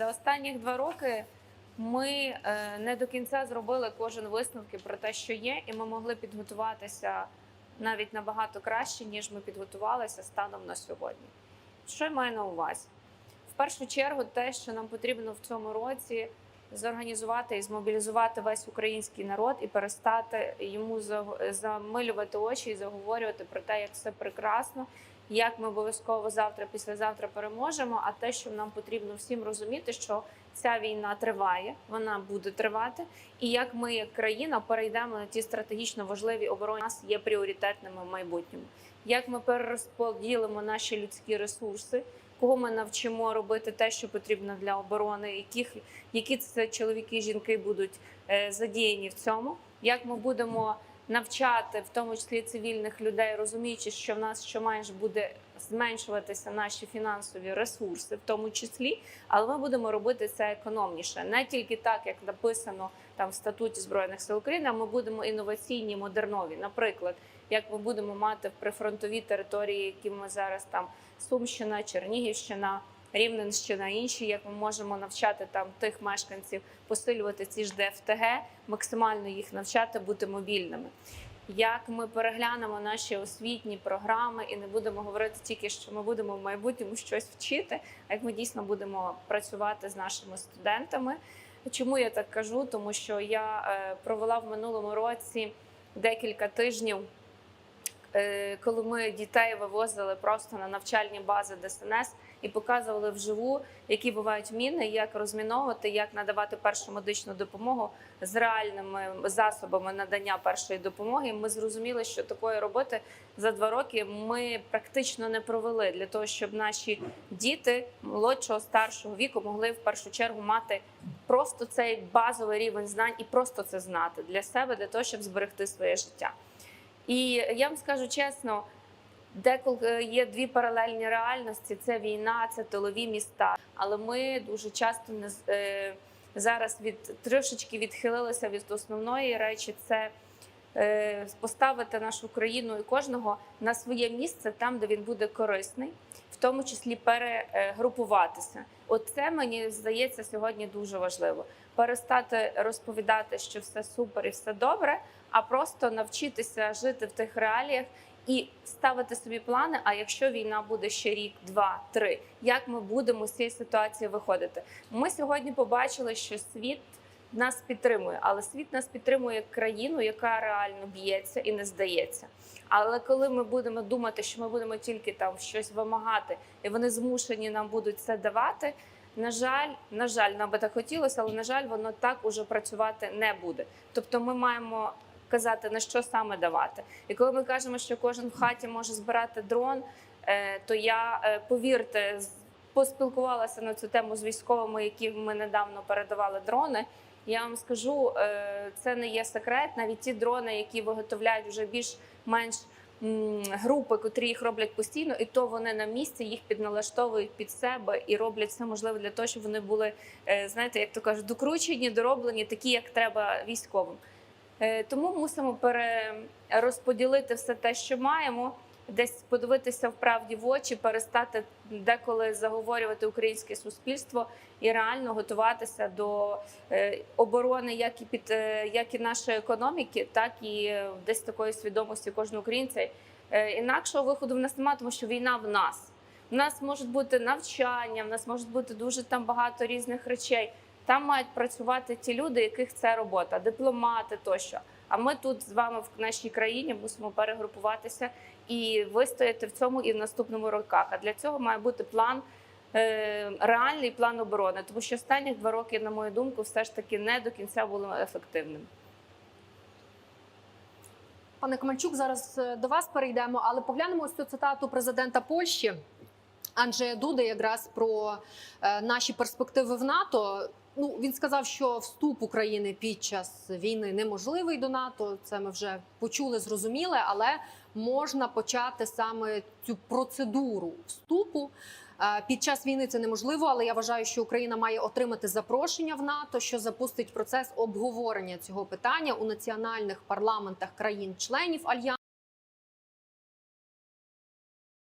За останні два роки ми е, не до кінця зробили кожен висновки про те, що є, і ми могли підготуватися навіть набагато краще, ніж ми підготувалися станом на сьогодні. Що я маю на увазі? В першу чергу, те, що нам потрібно в цьому році зорганізувати і змобілізувати весь український народ і перестати йому замилювати очі і заговорювати про те, як все прекрасно, як ми обов'язково завтра, післязавтра переможемо. А те, що нам потрібно всім розуміти, що ця війна триває, вона буде тривати, і як ми, як країна, перейдемо на ті стратегічно важливі оборони, нас є пріоритетними в майбутньому. Як ми перерозподілимо наші людські ресурси, кого ми навчимо робити те, що потрібно для оборони, яких які це чоловіки жінки будуть е, задіяні в цьому, як ми будемо навчати, в тому числі цивільних людей, розуміючи, що в нас щомайже буде зменшуватися наші фінансові ресурси, в тому числі, але ми будемо робити це економніше, не тільки так, як написано там в статуті збройних сил України. а Ми будемо інноваційні, модернові. Наприклад, як ми будемо мати в прифронтові території, які ми зараз там Сумщина, Чернігівщина. Рівненщина, інші, як ми можемо навчати там тих мешканців, посилювати ці ж ДФТГ, максимально їх навчати бути мобільними. Як ми переглянемо наші освітні програми і не будемо говорити тільки, що ми будемо в майбутньому щось вчити, а як ми дійсно будемо працювати з нашими студентами. Чому я так кажу? Тому що я е, провела в минулому році декілька тижнів коли ми дітей вивозили просто на навчальні бази ДСНС і показували вживу, які бувають міни, як розміновувати, як надавати першу медичну допомогу з реальними засобами надання першої допомоги. Ми зрозуміли, що такої роботи за два роки ми практично не провели для того, щоб наші діти молодшого старшого віку могли в першу чергу мати просто цей базовий рівень знань і просто це знати для себе, для того, щоб зберегти своє життя. І я вам скажу чесно, деколи є дві паралельні реальності: це війна, це тилові міста. Але ми дуже часто не е, зараз від трошечки відхилилися від основної речі. Це е, поставити нашу країну і кожного на своє місце там, де він буде корисний, тому числі перегрупуватися. Оце мені здається сьогодні дуже важливо. Перестати розповідати, що все супер і все добре, а просто навчитися жити в тих реаліях і ставити собі плани. А якщо війна буде ще рік, два, три, як ми будемо з цієї ситуації виходити? Ми сьогодні побачили, що світ нас підтримує, але світ нас підтримує країну, яка реально б'ється і не здається. Але коли ми будемо думати, що ми будемо тільки там щось вимагати, і вони змушені нам будуть це давати. На жаль, на жаль, нам би так хотілося, але на жаль, воно так уже працювати не буде. Тобто, ми маємо казати на що саме давати. І коли ми кажемо, що кожен в хаті може збирати дрон, е, то я е, повірте, поспілкувалася на цю тему з військовими, які ми недавно передавали дрони. Я вам скажу, е, це не є секрет. Навіть ті дрони, які виготовляють вже більш-менш групи, котрі їх роблять постійно, і то вони на місці їх підналаштовують під себе і роблять все можливе для того, щоб вони були, е, знаєте, як то кажуть, докручені, дороблені, такі, як треба військовим. Е, Тому мусимо перерозподілити все те, що маємо, десь подивитися в правді в очі, перестати деколи заговорювати українське суспільство і реально готуватися до е, оборони, як і під е, як і нашої економіки, так і е, десь такої свідомості кожного українця. Інакшого виходу в нас немає, тому що війна в нас. У нас можуть бути навчання, в нас можуть бути дуже там багато різних речей. Там мають працювати ті люди, яких це робота, дипломати тощо. А ми тут з вами в нашій країні мусимо перегрупуватися і вистояти в цьому і в наступному роках. А для цього має бути план. е, Реальний план оборони, тому що останні два роки, на мою думку, все ж таки не до кінця було ефективним. Пане Комальчук, зараз е, до вас перейдемо, але поглянемо ось цю цитату президента Польщі Анджея Дуди, якраз про е, наші перспективи в НАТО. Ну він сказав, що вступ України під час війни неможливий до НАТО. Це ми вже почули, зрозуміли, але можна почати саме цю процедуру вступу. Е, Під час війни це неможливо, але я вважаю, що Україна має отримати запрошення в НАТО, що запустить процес обговорення цього питання у національних парламентах країн-членів альянсу.